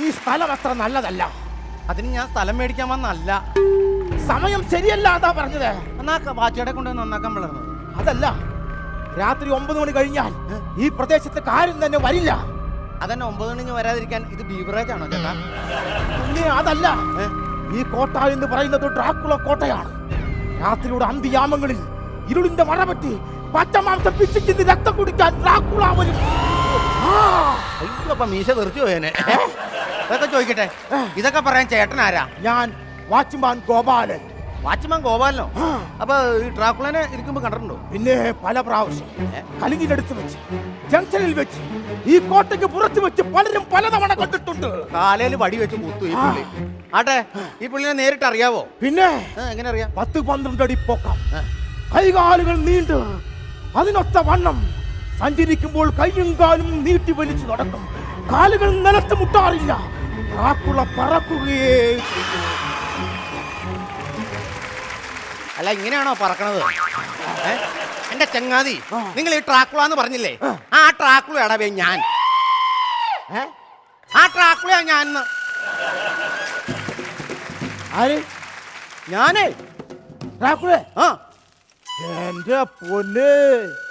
ഈ സ്ഥലം അത്ര നല്ലതല്ല. അതിന് ഞാൻ സ്ഥലം മേടിക്കാൻ വന്നല്ല സമയം ശരിയല്ല അതാ പറഞ്ഞത്. എന്നാ വാച്ചയുടെ കൊണ്ട് നന്നാക്കാൻ വളർന്നത് അതല്ല. രാത്രി ഒമ്പത് മണി കഴിഞ്ഞാൽ ഈ പ്രദേശത്ത് കാര്യം തന്നെ വരില്ല. അതന്നെ ഒമ്പത് മണിക്ക് വരാതിരിക്കാൻ ഇത് ബീവറേജ് ആണോ ചേട്ടാ? പിന്നെ അതല്ല. ഈ കോട്ട എന്ന് പറയുന്നത് ഡ്രാക്കുള കോട്ടയാണ്. രാത്രിയുടെ അന്തിയാമങ്ങളിൽ ഇരുളിന്റെ മഴ പറ്റി പച്ചമാംസം പിച്ചിച്ചിന്ന് രക്തം കുടിക്കാൻ ഡ്രാക്കുള വരും. അയ്യോ അപ്പൊ മീശ നിർത്തി പോയേനെ ഇതൊക്കെ ചോദിക്കട്ടെ? ഇതൊക്കെ പറയാൻ ചേട്ടൻ ആരാ? ഞാൻ വാച്ച്മാൻ ഗോപാലൻ. വാച്ച്മാൻ ഗോപാലനോ? അപ്പൊ ഈ ട്രാക്കുളനെ ഇരിക്കുമ്പോ കണ്ടിട്ടുണ്ടോ? പിന്നെ പല പ്രാവശ്യം കലിങ്ങിനടുത്ത് വെച്ച് ജംഗ്ഷനിൽ വെച്ച് ഈ കോട്ടയ്ക്ക് പുറത്ത് വെച്ച് പലരും പലതവണ കണ്ടിട്ടുണ്ട്. കാലയിൽ വടി വെച്ച് കുത്തു ഈ പുള്ളി. ആട്ടെ ഈ പുള്ളിനെ നേരിട്ട് അറിയാവോ? പിന്നെ എങ്ങനെ അറിയാം? പത്ത് പന്ത്രണ്ട് അടി പൊക്കം. കൈകാലുകൾ നീണ്ട് അതിനൊത്ത വണ്ണം. സഞ്ചരിക്കുമ്പോൾ കൈയും കാലും നീട്ടി വലിച്ചു നടക്കും. കാലുകൾ നിലത്ത് മുട്ടാറില്ല. കാക്കുള പറക്കുകയേ. അല്ല ഇങ്ങനെയാണോ പറക്കണത്? എന്റെ ചങ്ങാതി നിങ്ങൾ ഈ ട്രാക്കുള എന്ന് പറഞ്ഞില്ലേ? ആ. ട്രാക്കുള എടവേ ഞാൻ. ആ ട്രാക്കുളയാ ഞാൻ. ആര്? ഞാനേ. ട്രാക്കുളേ? ആ. എന്റെ പൊന്ന്?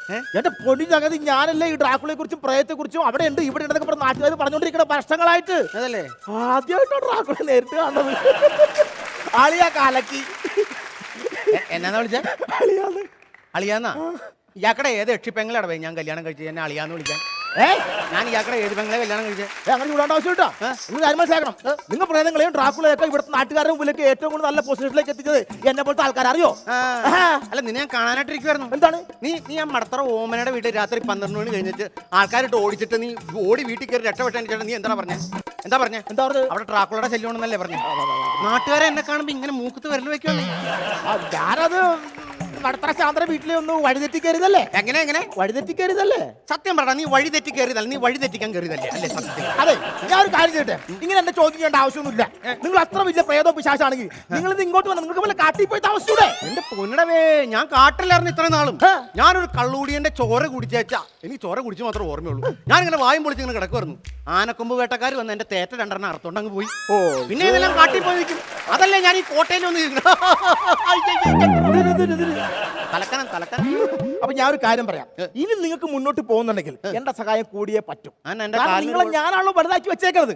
എന്റെ പൊടി ജഗതി ഞാനല്ലേ ഈ ഡ്രാക്കുളെ കുറിച്ചും പ്രയത്തെ കുറിച്ചും അവിടെ ഉണ്ട് ഇവിടെ ഉണ്ടെന്നൊക്കെ പറഞ്ഞ നാട്ടുകാർ പറഞ്ഞുകൊണ്ടിരിക്കുന്ന വർഷങ്ങളായിട്ട് അതല്ലേ? ആദ്യമായിട്ടാണ് ഡ്രാക്കുളെ നേരിട്ട് കാണുന്നത്. ആളിയാ കാലക്കി. എന്നാന്ന് വിളിച്ച? അളിയാന്ന്. അളിയാന്നാ? ഇയാക്കടെ ഏത് എക്ഷിപ്പെങ്ങളടവേ ഞാൻ കല്യാണം കഴിച്ച് എന്നെ അളിയാന്ന് വിളിക്കാൻ. ഞാൻ ഇയാക്കടെ ഏത് പെങ്ങളെ കല്യാണം കഴിച്ചേ? ഏ, അങ്ങനെ ചൂടാണ്ട ആവശ്യം കേട്ടോ ഏ? നിങ്ങൾ കാര്യം മനസ്സിലാക്കണം. നിങ്ങൾ പ്രേതങ്ങളെയും ട്രാക്കുകളെയൊക്കെ ഇവിടുത്തെ നാട്ടുകാരുടെ മുമ്പിലേക്ക് ഏറ്റവും കൂടുതൽ നല്ല പൊസിഷനിലേക്ക് എത്തിച്ചത് എന്നെ പോലത്തെ ആൾക്കാർ അറിയോ? അല്ല നിന്നെ ഞാൻ കാണാനായിട്ടിരിക്കുവായിരുന്നു എന്താണ്? നീ നീ ആ മടത്തറ ഓമനയുടെ വീട്ടിൽ രാത്രി പന്ത്രണ്ട് മണി കഴിഞ്ഞിട്ട് ആൾക്കാരിട്ട് ഓടിച്ചിട്ട് നീ ഓടി വീട്ടിൽ കയറി രക്ഷപ്പെട്ടാൻ നീ എന്താ പറഞ്ഞേ? എന്താ പറഞ്ഞേ? എന്താ പറഞ്ഞത്? അവിടെ ട്രാക്കുളയുടെ ശല്യം ഉണ്ടെന്നല്ലേ പറഞ്ഞു? നാട്ടുകാരെ എന്നെ കാണുമ്പോ ഇങ്ങനെ മൂക്കത്ത് വിരൽ വെക്കുവാണേ ഞാനത് നടത്തറ ശാന്തര വീട്ടിലെ ഒന്ന് വഴിതെറ്റി കയറിയതല്ലേ? എങ്ങനെ എങ്ങനെ? വഴിതെറ്റി കയറിയതല്ലേ? സത്യം പറ നീ വഴി തെറ്റി കയറിയതല്ല നീ വഴി തെറ്റിക്കാൻ കയറിയതല്ലേ? അല്ലേ അതെ ഞാൻ ഒരു കാര്യം ചെയ്യട്ടെ? ഇങ്ങനെ എന്നെ ചോദ്യം ചെയ്യേണ്ട ആവശ്യമൊന്നുമില്ല. നിങ്ങൾ അത്ര വലിയ പ്രേതോ പിശാശാണെങ്കിൽ നിങ്ങൾ ഇത് ഇങ്ങോട്ട് വന്ന് നിങ്ങൾക്ക് പോലെ കാട്ടിൽ പോയി താമസിച്ചൂടെ എന്റെ പൊന്നിടവേ ഞാൻ കാട്ടിലായിരുന്നു ഇത്രയും നാളും. ഞാനൊരു ഞാനൊരു കള്ളുകൂടിയന്റെ ചോര കുടിച്ചേച്ചാ എനിക്ക് ചോര കുടിച്ച് മാത്രമേ ഓർമ്മയുള്ളൂ. ഞാനിങ്ങനെ വായും പൊളിച്ച് ഇങ്ങനെ കിടക്കുമായിരുന്നു ആനക്കൊമ്പ് വേട്ടക്കാർ വന്ന് എന്റെ തേറ്റ രണ്ടെണ്ണം അറുത്തോണ്ട് അങ്ങ് പോയി. ഓ പിന്നെ ഇതെല്ലാം കാട്ടിൽ പോയി നിൽക്കും. അതല്ലേ ഞാൻ ഈ കോട്ടയിൽ വന്ന് അപ്പൊ ഞാൻ ഒരു കാര്യം പറയാം. ഇനി നിങ്ങൾക്ക് മുന്നോട്ട് പോകുന്നുണ്ടെങ്കിൽ എന്റെ സഹായം കൂടിയേ പറ്റും. കാരണം നിങ്ങളെ ഞാനാണല്ലോ വലുതാക്കി വെച്ചേക്കുന്നത്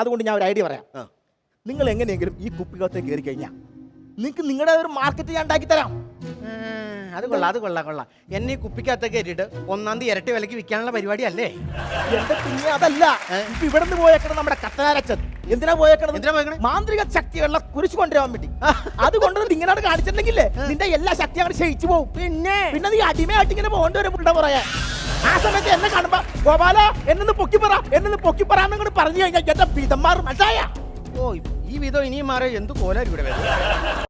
അതുകൊണ്ട് ഞാൻ ഒരു ഐഡിയ പറയാം. നിങ്ങൾ എങ്ങനെയെങ്കിലും ഈ കുപ്പികത്തെ കയറി കഴിഞ്ഞാൽ നിങ്ങൾക്ക് നിങ്ങളുടെ ഒരു മാർക്കറ്റ് ഞാൻ ഉണ്ടാക്കി തരാം. അത് കൊള്ളാം അത് കൊള്ളാം കൊള്ളാം. എന്നെ ഈ കുപ്പിക്കകത്തേക്ക് കയറ്റിട്ട് ഒന്നാം തീയതി ഇരട്ടി വിലക്ക് വിൽക്കാനുള്ള പരിപാടി അല്ലേ എന്റെ പിന്നെ അതല്ല. ഇപ്പൊ ഇവിടെ നിന്ന് പോയേക്കണം നമ്മുടെ കത്തനാരച്ചൻ എന്തിനാ പോയേക്കണം എന്തിനാ പോയേക്കണേ? മാന്ത്രിക ശക്തിയുള്ള കുരിശ് കൊണ്ടുവരാൻ വേണ്ടി. അത് അതുകൊണ്ട് ഇങ്ങനെ കാണിച്ചിട്ടുണ്ടെങ്കിലേ നിന്റെ എല്ലാ ശക്തി അങ്ങനെ ക്ഷയിച്ചു പോകും. പിന്നെ? പിന്നെ നീ അടിമയായിട്ട് ഇങ്ങനെ പോകേണ്ടി വരും പുണ്ട പറയാൻ ആ സമയത്ത് എന്നെ കാണുമ്പോ ഗോപാല എന്നൊന്ന് പൊക്കി പറ എന്നൊന്ന് പൊക്കി പറയാന്നങ്ങോട്ട് പറഞ്ഞു കഴിഞ്ഞാൽ എന്റെ പിതന്മാർ മനസ്സായ ഓ ഈ വിധം ഇനിയും മാറിയ എന്ത് കോലായിരിക്കും ഇവിടെ